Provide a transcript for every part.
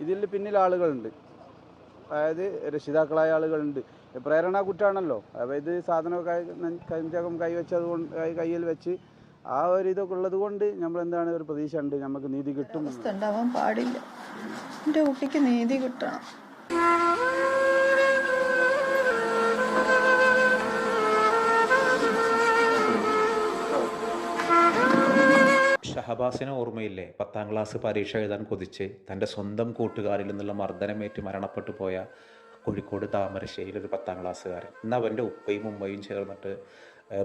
ഇതിൽ പിന്നിൽ ആളുകളുണ്ട്. അതായത് രക്ഷിതാക്കളായ ആളുകളുണ്ട്. പ്രേരണ കുറ്റാണല്ലോ. അതായത് സാധനമൊക്കെ കഞ്ചകം കൈവച്ചത് കൊണ്ട് കയ്യിൽ വെച്ച് ആ ഒരു ഇതൊക്കെ ഉള്ളത് കൊണ്ട് നമ്മൾ എന്താണ് ഒരു പ്രതീക്ഷ ഉണ്ട്. നമുക്ക് നീതി കിട്ടും. ഉണ്ടാവാൻ പാടില്ല. എന്റെ കുട്ടിക്ക് നീതി കിട്ടണം. ഷഹബാസിന് ഓർമ്മയില്ലേ? പത്താം ക്ലാസ് പരീക്ഷ എഴുതാൻ കൊതിച്ച് തന്റെ സ്വന്തം കൂട്ടുകാരിൽ നിന്നുള്ള മർദ്ദനമേറ്റ് മരണപ്പെട്ടു പോയ കോഴിക്കോട് താമരശ്ശേരിയിൽ ഒരു പത്താം ക്ലാസ്സുകാരൻ ഇന്ന് അവന്റെ ഉപ്പയും ഉമ്മയും ചേർന്നിട്ട്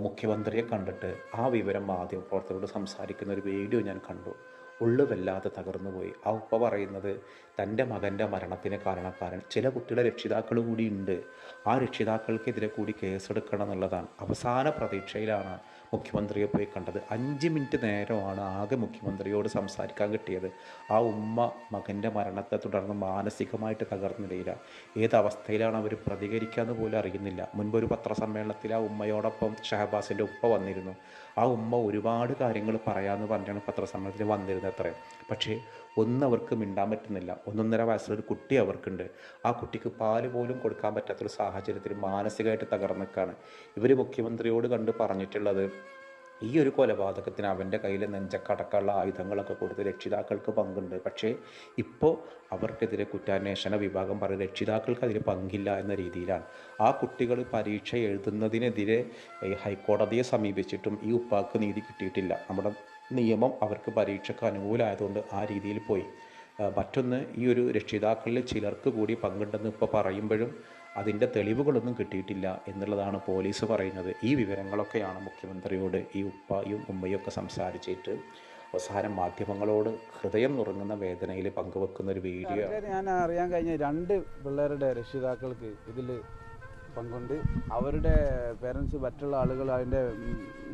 മുഖ്യമന്ത്രിയെ കണ്ടിട്ട് ആ വിവരം മാധ്യമപ്രവർത്തകരോട് സംസാരിക്കുന്ന ഒരു വീഡിയോ ഞാൻ കണ്ടു. ഉള്ളു വല്ലാതെ തകർന്നു പോയി ആ ഉപ്പ പറയുന്നത് തന്റെ മകന്റെ മരണത്തിന് കാരണക്കാരൻ. ചില കുട്ടികളുടെ രക്ഷിതാക്കൾ കൂടിയുണ്ട് ആ രക്ഷിതാക്കൾക്കെതിരെ കൂടി കേസെടുക്കണം എന്നുള്ളതാണ്. അവസാന പ്രതീക്ഷയിലാണ് മുഖ്യമന്ത്രിയെ പോയി കണ്ടത്. അഞ്ച് മിനിറ്റ് നേരമാണ് ആകെ മുഖ്യമന്ത്രിയോട് സംസാരിക്കാൻ കിട്ടിയത്. ആ ഉമ്മ മകന്റെ മരണത്തെ തുടർന്ന് മാനസികമായിട്ട് തകർന്ന ഏത് അവസ്ഥയിലാണ് അവർ പ്രതികരിക്കാന്ന് പോലും അറിയുന്നില്ല. മുൻപ് ഒരു പത്രസമ്മേളനത്തിൽ ആ ഉമ്മയോടൊപ്പം ഷഹബാസിന്റെ ഉപ്പ വന്നിരുന്നു. ആ ഉമ്മ ഒരുപാട് കാര്യങ്ങൾ പറയാമെന്ന് പറഞ്ഞാണ് പത്രസമ്മേളനത്തിൽ വന്നിരുന്നത് അത്രയും. പക്ഷേ ഒന്നും അവർക്ക് മിണ്ടാൻ പറ്റുന്നില്ല. ഒന്നൊന്നര വയസ്സുള്ളൊരു കുട്ടി അവർക്കുണ്ട്. ആ കുട്ടിക്ക് പാൽ പോലും കൊടുക്കാൻ പറ്റാത്തൊരു സാഹചര്യത്തിൽ മാനസികമായിട്ട് തകർന്നിക്കാണ് ഇവർ മുഖ്യമന്ത്രിയോട് കണ്ട് പറഞ്ഞിട്ടുള്ളത് ഈ ഒരു കൊലപാതകത്തിന് അവന്റെ കയ്യിൽ നെഞ്ചക്കടക്കമുള്ള ആയുധങ്ങളൊക്കെ കൊടുത്ത് രക്ഷിതാക്കൾക്ക് പങ്കുണ്ട്. പക്ഷേ ഇപ്പോൾ അവർക്കെതിരെ കുറ്റാന്വേഷണ വിഭാഗം പറയും രക്ഷിതാക്കൾക്ക് അതിൽ പങ്കില്ല എന്ന രീതിയിലാണ്. ആ കുട്ടികൾ പരീക്ഷ എഴുതുന്നതിനെതിരെ ഹൈക്കോടതിയെ സമീപിച്ചിട്ടും ഈ ഉപ്പാക്ക് നീതി കിട്ടിയിട്ടില്ല. നമ്മുടെ നിയമം അവർക്ക് പരീക്ഷയ്ക്ക് അനുകൂലമായതുകൊണ്ട് ആ രീതിയിൽ പോയി. മറ്റൊന്ന് ഈ ഒരു രക്ഷിതാക്കളിൽ ചിലർക്ക് കൂടി പങ്കുണ്ടെന്ന് ഇപ്പോൾ പറയുമ്പോഴും അതിന്റെ തെളിവുകളൊന്നും കിട്ടിയിട്ടില്ല എന്നുള്ളതാണ് പോലീസ് പറയുന്നത്. ഈ വിവരങ്ങളൊക്കെയാണ് മുഖ്യമന്ത്രിയോട് ഈ ഉപ്പയും ഉമ്മയും ഒക്കെ സംസാരിച്ചിട്ട് അവസാനം മാധ്യമങ്ങളോട് ഹൃദയം നുറങ്ങുന്ന വേദനയിൽ പങ്കുവെക്കുന്ന ഒരു വീഡിയോ ഞാൻ അറിയാൻ കഴിഞ്ഞ രണ്ട് പിള്ളേരുടെ രക്ഷിതാക്കൾക്ക് ഇതിൽ പങ്കുണ്ട്. അവരുടെ പേരൻസ് മറ്റുള്ള ആളുകൾ അതിന്റെ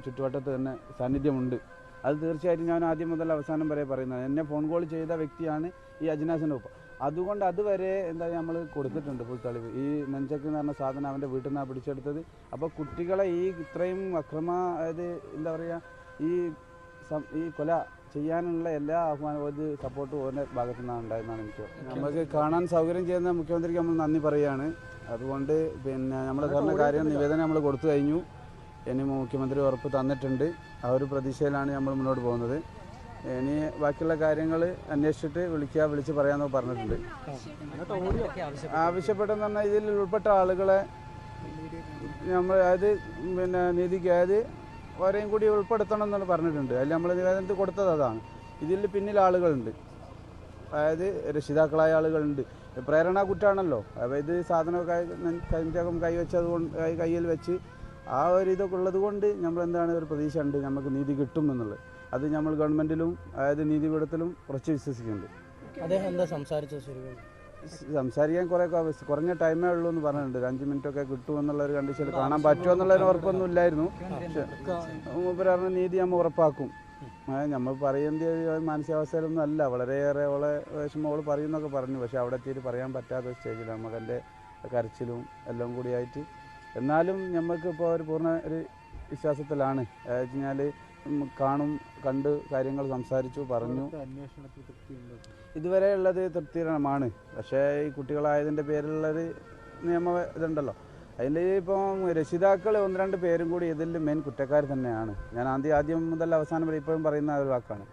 ചുറ്റുവട്ടത്ത് തന്നെ സാന്നിധ്യമുണ്ട്. അത് തീർച്ചയായിട്ടും ഞാൻ ആദ്യം മുതൽ അവസാനം വരെ പറയുന്നത് എന്നെ ഫോൺ കോൾ ചെയ്ത വ്യക്തിയാണ് ഈ അജ്നാസിന്റെ ഉപ്പ. അതുകൊണ്ട് അതുവരെ എന്താ നമ്മൾ കൊടുത്തിട്ടുണ്ട് ഫുൾ തെളിവ്. ഈ നെഞ്ചക്ക് എന്ന് പറഞ്ഞ സാധനം അവന്റെ വീട്ടിൽ നിന്നാണ് പിടിച്ചെടുത്തത്. അപ്പോൾ കുട്ടികളെ ഈ ഇത്രയും അക്രമ അതായത് എന്താ പറയുക ഈ ഈ കൊല ചെയ്യാനുള്ള എല്ലാ ആഹ്വാനവും ഒരു സപ്പോർട്ടും ഓരോ ഭാഗത്തു നിന്നാണ് ഉണ്ടായതെന്നാണ് എനിക്ക് നമുക്ക് കാണാൻ സൗകര്യം ചെയ്യുന്ന മുഖ്യമന്ത്രിക്ക് നമ്മൾ നന്ദി പറയുകയാണ് അതുകൊണ്ട് പിന്നെ നമ്മൾ പറഞ്ഞ കാര്യം നിവേദനം നമ്മൾ കൊടുത്തു കഴിഞ്ഞു. ഇനി മുഖ്യമന്ത്രി ഉറപ്പ് തന്നിട്ടുണ്ട്. ആ ഒരു പ്രതീക്ഷയിലാണ് നമ്മൾ മുന്നോട്ട് പോകുന്നത്. ഇനി ബാക്കിയുള്ള കാര്യങ്ങൾ അന്വേഷിച്ചിട്ട് വിളിക്കുക വിളിച്ച് പറയാമെന്ന് പറഞ്ഞിട്ടുണ്ട് ആവശ്യപ്പെട്ടെന്ന് പറഞ്ഞാൽ ഇതിൽ ഉൾപ്പെട്ട ആളുകളെ നമ്മൾ അതായത് പിന്നെ നീതിക്ക് അതായത് അവരെയും കൂടി ഉൾപ്പെടുത്തണം എന്നാണ് പറഞ്ഞിട്ടുണ്ട് അതിൽ നമ്മൾ നിവേദനത്തിൽ കൊടുത്തത് അതാണ് ഇതിൽ പിന്നിൽ ആളുകളുണ്ട് അതായത് രക്ഷിതാക്കളായ ആളുകളുണ്ട് പ്രേരണ കുറ്റാണല്ലോ അപ്പോൾ ഇത് സാധനം സാധനമൊക്കെ കഞ്ചകം കൈവച്ചത് കൊണ്ട് കൈ- കയ്യിൽ വെച്ച് ആ ഒരു ഇതൊക്കെ ഉള്ളത് കൊണ്ട് നമ്മൾ എന്താണ് ഒരു പ്രതീക്ഷ ഉണ്ട് നമുക്ക് നീതി കിട്ടും എന്നുള്ളത്. അത് നമ്മൾ ഗവൺമെന്റിലും അതായത് നീതിപീഠത്തിലും കുറച്ച് വിശ്വസിക്കുന്നുണ്ട്. അദ്ദേഹം എന്താ സംസാരിച്ചത് ശരിക്കും? സംസാരിക്കാൻ കുറേ കുറഞ്ഞ ടൈമേ ഉള്ളൂ എന്ന് പറഞ്ഞിട്ടുണ്ട്. ഒരു അഞ്ച് മിനിറ്റ് ഒക്കെ കിട്ടുമെന്നുള്ള ഒരു കണ്ടീഷനിൽ കാണാൻ പറ്റുമോ എന്നുള്ളതിന് ഉറപ്പൊന്നും ഇല്ലായിരുന്നു. പക്ഷെ മൂപ്പര് പറഞ്ഞ നീതി നമ്മൾ ഉറപ്പാക്കും. നമ്മൾ പറയുന്ന മാനസികാവസ്ഥയിലൊന്നും അല്ല. വളരെയേറെ അവളെ വിഷമം അവൾ പറയുന്നൊക്കെ പറഞ്ഞു. പക്ഷെ അവിടെ എത്തിയിട്ട് പറയാൻ പറ്റാത്ത സ്റ്റേജിലാണ് എന്റെ കരച്ചിലും എല്ലാം കൂടിയായിട്ട് എന്നാലും നമുക്ക് ഇപ്പോൾ ഒരു പൂർണ ഒരു വിശ്വാസത്തിലാണ്. കഴിഞ്ഞാൽ കാണും കണ്ട് കാര്യങ്ങൾ സംസാരിച്ചു പറഞ്ഞു. ഇതുവരെ ഉള്ളത് തൃപ്തികരമാണ്. പക്ഷേ ഈ കുട്ടികളായതിന്റെ പേരിലുള്ളൊരു നിയമ ഇതുണ്ടല്ലോ. അതിൽ ഇപ്പം രക്ഷിതാക്കൾ ഒന്ന് രണ്ട് പേരും കൂടി ഇതിൽ മെയിൻ കുറ്റക്കാർ തന്നെയാണ്. ഞാൻ ആദ്യം ആദ്യം മുതൽ അവസാനം വരെ ഇപ്പോഴും പറയുന്ന ഒരു വാക്കാണ്.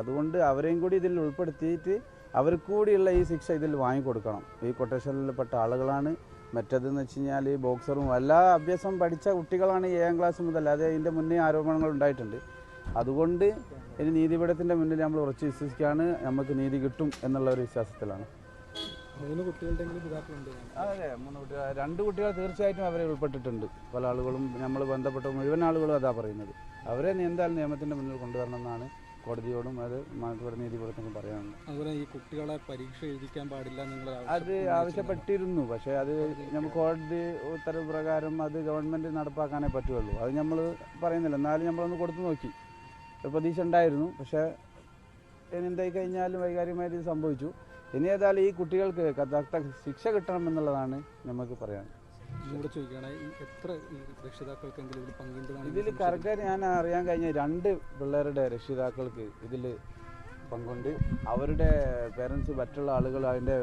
അതുകൊണ്ട് അവരെയും കൂടി ഇതിൽ ഉൾപ്പെടുത്തിയിട്ട് അവർക്കൂടിയുള്ള ഈ ശിക്ഷ ഇതിൽ വാങ്ങിക്കൊടുക്കണം. ഈ കൊട്ടേഷനിൽപ്പെട്ട ആളുകളാണ്. മറ്റേതെന്ന് വെച്ച് കഴിഞ്ഞാൽ ഈ ബോക്സറും എല്ലാ അഭ്യാസം പഠിച്ച കുട്ടികളാണ് ഈ ഏഴാം ക്ലാസ് മുതൽ. അത് അതിന്റെ മുന്നേ ആരോപണങ്ങൾ ഉണ്ടായിട്ടുണ്ട്. അതുകൊണ്ട് ഇനി നീതിപീഠത്തിന്റെ മുന്നിൽ നമ്മൾ ഉറച്ച് വിശ്വസിക്കുകയാണ്. നമുക്ക് നീതി കിട്ടും എന്നുള്ള ഒരു വിശ്വാസത്തിലാണ്. മൂന്ന് കുട്ടികളുടെ പിതാക്കളുണ്ട്. അതെ. മൂന്ന് കുട്ടികൾ രണ്ട് കുട്ടികൾ തീർച്ചയായിട്ടും അവരെ ഉൾപ്പെട്ടിട്ടുണ്ട്. പല ആളുകളും നമ്മൾ ബന്ധപ്പെട്ട മുഴുവൻ ആളുകളും അതാ പറയുന്നത്. അവരെ എന്തായാലും നിയമത്തിന്റെ മുന്നിൽ കൊണ്ടുവരണം എന്നാണ് കോടതിയോടും അത് മാനന്തവാടി നീതിപീഠത്തിനും പറയാനുണ്ട്. അതുപോലെ ഈ കുട്ടികളെ പരീക്ഷ എഴുതിക്കാൻ പാടില്ല നിങ്ങൾ അത് ആവശ്യപ്പെട്ടിരുന്നു. പക്ഷേ അത് നമ്മൾ കോടതി ഉത്തരവ് പ്രകാരം അത് ഗവൺമെന്റ് നടപ്പാക്കാനേ പറ്റുള്ളൂ. അത് നമ്മൾ പറയുന്നില്ല. എന്നാലും നമ്മളൊന്ന് കൊടുത്തു നോക്കി. പ്രതീക്ഷ ഉണ്ടായിരുന്നു. പക്ഷേ എന്തായി കഴിഞ്ഞാലും വൈകാരികമായിട്ട് ഇത് സംഭവിച്ചു. ഇനി ഏതായാലും ഈ കുട്ടികൾക്ക് യഥാർത്ഥ ശിക്ഷ കിട്ടണം എന്നുള്ളതാണ് നമുക്ക് പറയാൻ ചോദിക്കുകയാണ് എത്ര രക്ഷിതാക്കൾക്കെങ്കിലും ഇതിൽ പങ്കുണ്ടെന്നാണ് ഇതിൽ കറക്റ്റ് ഞാൻ അറിയാൻ കഴിഞ്ഞ രണ്ട് പിള്ളേരുടെ രക്ഷിതാക്കൾക്ക് ഇതിൽ പങ്കുണ്ട്. അവരുടെ പേരൻസ് മറ്റുള്ള ആളുകൾ അതിന്റെ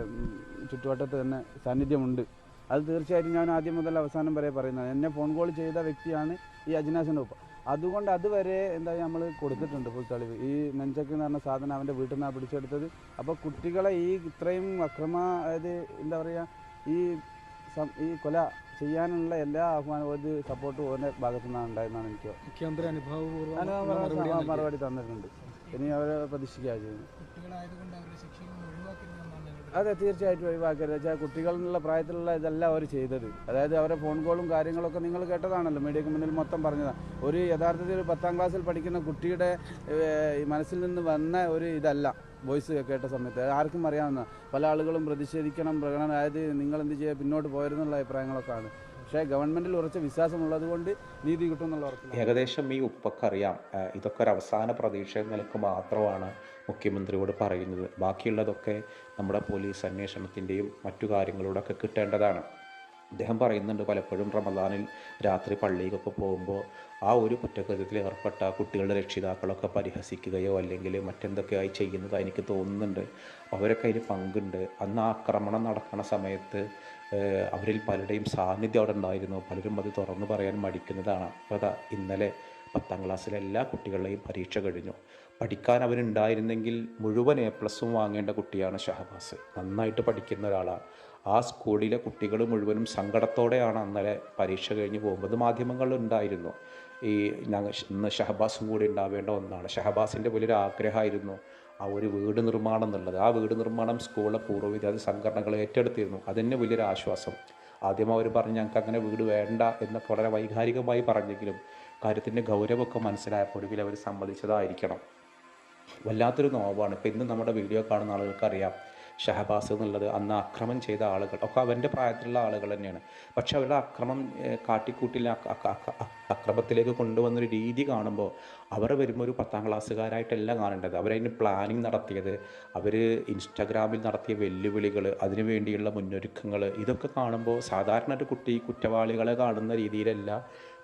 ചുറ്റുവട്ടത്ത് തന്നെ സാന്നിധ്യമുണ്ട്. അത് തീർച്ചയായിട്ടും ഞാൻ ആദ്യം മുതൽ അവസാനം വരെ പറയുന്നത് എന്നെ ഫോൺ കോൾ ചെയ്ത വ്യക്തിയാണ് ഈ അജിനാസിന്റെ ഒപ്പം അതുകൊണ്ട് അതുവരെ എന്താ നമ്മൾ കൊടുത്തിട്ടുണ്ട് ഫുൾ തെളിവ് ഈ നെഞ്ചക്ക് എന്ന് പറഞ്ഞ സാധനം അവന്റെ വീട്ടിൽ നിന്നാണ് പിടിച്ചെടുത്തത്. അപ്പോൾ കുട്ടികളെ ഈ ഇത്രയും അക്രമ അതായത് എന്താ പറയുക ഈ ഈ കൊല ചെയ്യാനുള്ള എല്ലാ ആഹ്വാനവും ഒരു സപ്പോർട്ടും ഓരോ ഭാഗത്തു നിന്നാണ് ഉണ്ടായെന്നാണ് എനിക്ക് മുഖ്യമന്ത്രി അനുഭവപൂർവം മറുപടി തന്നിട്ടുണ്ട്. ഇനി അവരെ പ്രതീക്ഷിക്കുക ചെയ്യുന്നു അതെ തീർച്ചയായിട്ടും ഒഴിവാക്കരുത്. വെച്ചാൽ കുട്ടികളുള്ള പ്രായത്തിലുള്ള ഇതല്ല അവർ ചെയ്തത്. അതായത് അവരെ ഫോൺ കോളും കാര്യങ്ങളൊക്കെ നിങ്ങൾ കേട്ടതാണല്ലോ. മീഡിയക്ക് മുന്നിൽ മൊത്തം പറഞ്ഞതാണ് ഒരു യഥാർത്ഥത്തിൽ ഒരു പത്താം ക്ലാസ്സിൽ പഠിക്കുന്ന കുട്ടിയുടെ ഈ മനസ്സിൽ നിന്ന് വന്ന ഒരു ഇതല്ല. വോയിസ് കേട്ട സമയത്ത്. ആർക്കും അറിയാവുന്ന പല ആളുകളും പ്രതിഷേധിക്കണം പ്രകടനം അതായത് നിങ്ങൾ എന്ത് ചെയ്യുക പിന്നോട്ട് പോയിരുന്നുള്ള അഭിപ്രായങ്ങളൊക്കെ ആണ് പക്ഷേ ഗവൺമെന്റിൽ ഉറച്ച വിശ്വാസമുള്ളത് കൊണ്ട് നീതി കിട്ടും എന്നുള്ള ഉറപ്പില്ല ഏകദേശം ഈ ഉപ്പക്കറിയാം. ഇതൊക്കെ ഒരു അവസാന പ്രതീക്ഷ എന്ന നിലയ്ക്ക് മാത്രമാണ് മുഖ്യമന്ത്രിയോട് പറയുന്നത്. ബാക്കിയുള്ളതൊക്കെ നമ്മുടെ പോലീസ് അന്വേഷണത്തിന്റെയും മറ്റു കാര്യങ്ങളോടൊക്കെ കിട്ടേണ്ടതാണ്. അദ്ദേഹം പറയുന്നുണ്ട് പലപ്പോഴും റമദാനിൽ രാത്രി പള്ളിയിലൊക്കെ പോകുമ്പോൾ ആ ഒരു കുറ്റകൃത്യത്തിൽ ഏർപ്പെട്ട കുട്ടികളുടെ രക്ഷിതാക്കളൊക്കെ പരിഹസിക്കുകയോ അല്ലെങ്കിൽ മറ്റെന്തൊക്കെയായി ചെയ്യുന്നതായി എനിക്ക് തോന്നുന്നുണ്ട്. അവരൊക്കെ അതിൽ പങ്കുണ്ട്. അന്ന് ആക്രമണം നടക്കുന്ന സമയത്ത് അവരിൽ പലരുടെയും സാന്നിധ്യം അവിടെ ഉണ്ടായിരുന്നു. പലരും അത് തുറന്നു പറയാൻ മടിക്കുന്നതാണ്. അപ്പോൾ ഇന്നലെ പത്താം ക്ലാസ്സിലെ എല്ലാ കുട്ടികളുടെയും പരീക്ഷ കഴിഞ്ഞു. പഠിക്കാൻ അവനുണ്ടായിരുന്നെങ്കിൽ മുഴുവൻ എ പ്ലസും വാങ്ങേണ്ട കുട്ടിയാണ് ഷഹബാസ്. നന്നായിട്ട് പഠിക്കുന്ന ഒരാളാണ്. ആ സ്കൂളിലെ കുട്ടികൾ മുഴുവനും സങ്കടത്തോടെയാണ് അന്നലെ പരീക്ഷ കഴിഞ്ഞ് പോകുമ്പോൾ മാധ്യമങ്ങളുണ്ടായിരുന്നു ഈ ഞങ്ങൾ ഇന്ന് ഷഹബാസും കൂടി ഉണ്ടാവേണ്ട ഒന്നാണ്. ഷഹബാസിന്റെ വലിയൊരു ആഗ്രഹമായിരുന്നു ആ ഒരു വീട് നിർമ്മാണം എന്നുള്ളത്. ആ വീട് നിർമ്മാണം സ്കൂളിലെ പൂർവ വിദ്യാർത്ഥി സംഘടനകൾ ഏറ്റെടുത്തിരുന്നു. അതിന് വലിയൊരു ആശ്വാസം. ആദ്യം അവർ പറഞ്ഞു ഞങ്ങൾക്ക് അങ്ങനെ വീട് വേണ്ട എന്നൊക്കെ വളരെ വൈകാരികമായി പറഞ്ഞെങ്കിലും കാര്യത്തിന്റെ ഗൗരവമൊക്കെ മനസ്സിലായപ്പോൾ ഒടുവിൽ അവർ സമ്മതിച്ചതായിരിക്കണം. വല്ലാത്തൊരു നോവാണ്. ഇപ്പം ഇന്ന് നമ്മുടെ വീഡിയോ കാണുന്ന ആളുകൾക്കറിയാം. ഷഹബാസ് എന്നുള്ളത് അന്ന് അക്രമം ചെയ്ത ആളുകൾ ഒക്കെ അവന്റെ പ്രായത്തിലുള്ള ആളുകൾ തന്നെയാണ്. പക്ഷെ അവരുടെ അക്രമം കാട്ടിക്കൂട്ടില്ല അക്രമത്തിലേക്ക് കൊണ്ടുവന്നൊരു രീതി കാണുമ്പോൾ അവർ വരുമ്പോൾ ഒരു പത്താം ക്ലാസ്സുകാരായിട്ടല്ല കാണേണ്ടത്. അവരതിന് പ്ലാനിങ് നടത്തിയത് അവർ ഇൻസ്റ്റാഗ്രാമിൽ നടത്തിയ വെല്ലുവിളികൾ അതിനു വേണ്ടിയുള്ള മുന്നൊരുക്കങ്ങൾ ഇതൊക്കെ കാണുമ്പോൾ സാധാരണ ഒരു കുട്ടി കുറ്റവാളികളെ കാണുന്ന രീതിയിലല്ല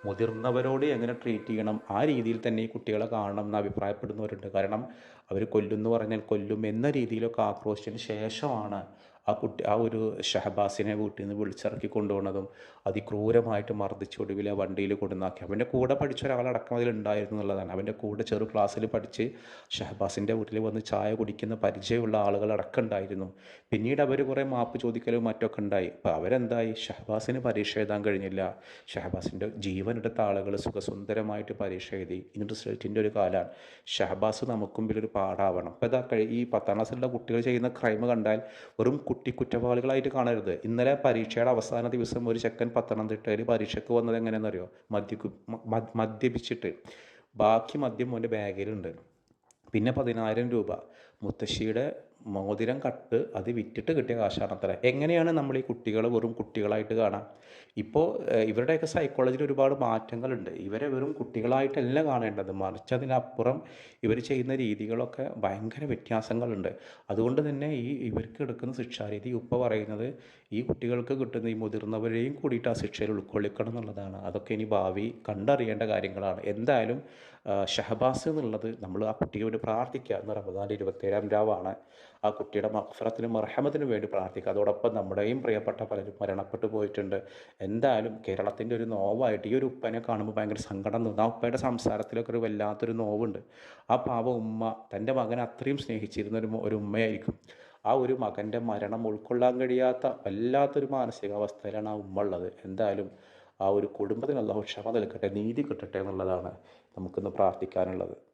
മുതിർന്നവരോട് എങ്ങനെ ട്രീറ്റ് ചെയ്യണം? ആ രീതിയിൽ തന്നെ ഈ കുട്ടികളെ കാണണം എന്ന് അഭിപ്രായപ്പെടുന്നവരുണ്ട്. കാരണം അവർ കൊല്ലുമെന്ന് പറഞ്ഞാൽ കൊല്ലും എന്ന രീതിയിലൊക്കെ ആക്രോശിച്ചതിന് ശേഷമാണ് ആ കുട്ടി ആ ഒരു ഷഹബാസിനെ വീട്ടിൽ നിന്ന് വിളിച്ചിറക്കി കൊണ്ടുപോകുന്നതും അതിക്രൂരമായിട്ട് മർദ്ദിച്ച് ഒടുവിൽ വണ്ടിയിൽ കൊണ്ടുവന്നാക്കി. അവന്റെ കൂടെ പഠിച്ച ഒരാളടക്കം അതിലുണ്ടായിരുന്നു എന്നുള്ളതാണ്. അവന്റെ കൂടെ ചെറു ക്ലാസ്സിൽ പഠിച്ച് ഷഹബാസിന്റെ വീട്ടിൽ വന്ന് ചായ കുടിക്കുന്ന പരിചയമുള്ള ആളുകൾ അടക്കം ഉണ്ടായിരുന്നു. പിന്നീട് അവർ കുറേ മാപ്പ് ചോദിക്കലും മറ്റൊക്കെ ഉണ്ടായി. അപ്പോൾ അവരെന്തായി? ഷഹബാസിന് പരീക്ഷ എഴുതാൻ കഴിഞ്ഞില്ല. ഷഹബാസിന്റെ ജീവനെടുത്ത ആളുകൾ സുഖസുന്ദരമായിട്ട് പരീക്ഷ എഴുതി. ഇനി റിസൾട്ടിന്റെ ഒരു കാലമാണ്. ഷഹബാസ് നമുക്കും ഒരു പാടാവണം അപ്പോൾ ഇതാ ഈ പത്താം ക്ലാസ്സിലുള്ള കുട്ടികൾ ചെയ്യുന്ന ക്രൈം കണ്ടാൽ വെറും കുട്ടി കുറ്റവാളികളായിട്ട് കാണരുത്. ഇന്നലെ പരീക്ഷയുടെ അവസാന ദിവസം ഒരു ചെക്കൻ പത്തനംതിട്ടയിൽ പരീക്ഷയ്ക്ക് വന്നത് എങ്ങനെയാണെന്നറിയോ? മദ്യക്കു മദ്യപിച്ചിട്ട്. ബാക്കി മദ്യം മോന്റെ ബാഗിലുണ്ട്. പിന്നെ പതിനായിരം രൂപ. മുത്തശ്ശിയുടെ മോതിരം കട്ട് അത് വിറ്റിട്ട് കിട്ടിയ കാശാണ് അത്ര. എങ്ങനെയാണ് നമ്മൾ ഈ കുട്ടികൾ വെറും കുട്ടികളായിട്ട് കാണാം? ഇപ്പോൾ ഇവരുടെയൊക്കെ സൈക്കോളജിയിൽ ഒരുപാട് മാറ്റങ്ങളുണ്ട്. ഇവരെ വെറും കുട്ടികളായിട്ടല്ല കാണേണ്ടത്. മറിച്ച് അതിനപ്പുറം ഇവർ ചെയ്യുന്ന രീതികളൊക്കെ ഭയങ്കര വ്യത്യാസങ്ങളുണ്ട്. അതുകൊണ്ട് തന്നെ ഈ ഇവർക്ക് എടുക്കുന്ന ശിക്ഷാരീതി ഉപ്പ പറയുന്നത് ഈ കുട്ടികൾക്ക് കിട്ടുന്ന ഈ മുതിർന്നവരെയും കൂടിയിട്ട് ആ ശിക്ഷയിൽ ഉൾക്കൊള്ളിക്കണം എന്നുള്ളതാണ്. അതൊക്കെ ഇനി ഭാവി കണ്ടറിയേണ്ട കാര്യങ്ങളാണ്. എന്തായാലും ഷഹബാസ് എന്നുള്ളത് നമ്മൾ ആ കുട്ടിക്ക് വേണ്ടി പ്രാർത്ഥിക്കുക എന്ന് പറയുന്നത് ഇരുപത്തേഴാം രാവാണ്. ആ കുട്ടിയുടെ മഹഫറത്തിനും മർഹമത്തിനും വേണ്ടി പ്രാർത്ഥിക്കുക. അതോടൊപ്പം നമ്മുടെയും പ്രിയപ്പെട്ട പലരും മരണപ്പെട്ടു പോയിട്ടുണ്ട്. എന്തായാലും കേരളത്തിന്റെ ഒരു നോവായിട്ട് ഈ ഒരു ഉപ്പനെ കാണുമ്പോൾ ഭയങ്കര സങ്കടം തോന്നും. ആ ഉപ്പയുടെ സംസാരത്തിലൊക്കെ ഒരു വല്ലാത്തൊരു നോവുണ്ട്. ആ പാവ ഉമ്മ തന്റെ മകനെ അത്രയും സ്നേഹിച്ചിരുന്ന ഒരു ഒരു ഉമ്മയായിരിക്കും. ആ ഒരു മകന്റെ മരണം ഉൾക്കൊള്ളാൻ കഴിയാത്ത വല്ലാത്തൊരു മാനസികാവസ്ഥയിലാണ് ആ ഉമ്മ ഉള്ളത്. എന്തായാലും ആ ഒരു കുടുംബത്തിന് അള്ളാഹു ക്ഷമ നൽകട്ടെ നീതി കിട്ടട്ടെ എന്നുള്ളതാണ് നമുക്കിന്ന് പ്രാർത്ഥിക്കാനുള്ളത്.